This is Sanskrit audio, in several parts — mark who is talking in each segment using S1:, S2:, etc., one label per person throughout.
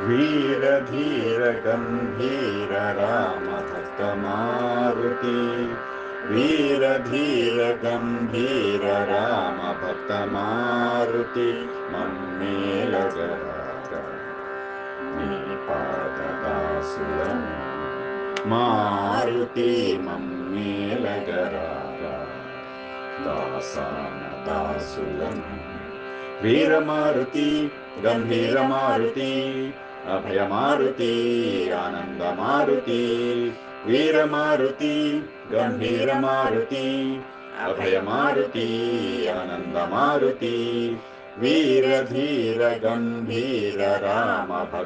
S1: वीरधीर गम्भीर रामभक्तमारुति वीरधीर गम्भीर रामभक्तमारुति मम्मेलगरागपाददासुरम् मारुति मम्मेलगराग दासानदासुरम्। वीरमारुति गम्भीरमारुति अभयमारुति आनन्दमारुति वीरमारुति गम्भीरमारुति अभयमारुति आनन्दमारुति वीरधीर गम्भीर रामभक्तमारुति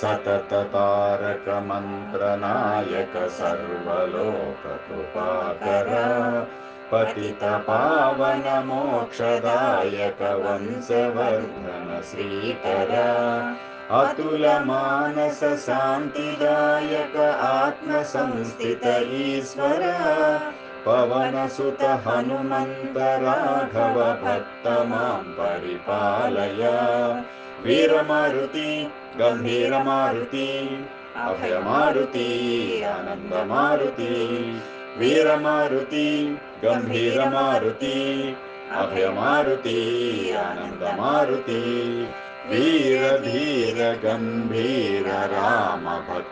S1: सतततारकमन्त्रनायक सर्वलोककृपाकर पतितपावनमोक्षदायक वंशवर्धन श्रीकर अतुलमानस शान्तिदायक आत्मसंस्थित ईश्वर पवनसुत हनुमन्त राघव भक्त मां परिपालय। वीरमारुति गम्भीरमारुति अभयमारुति आनन्दमारुति वीरमारुति गम्भीरमारुति अभयमारुति आनन्दमारुति वीरधीर गम्भीर रामभक्तमारुति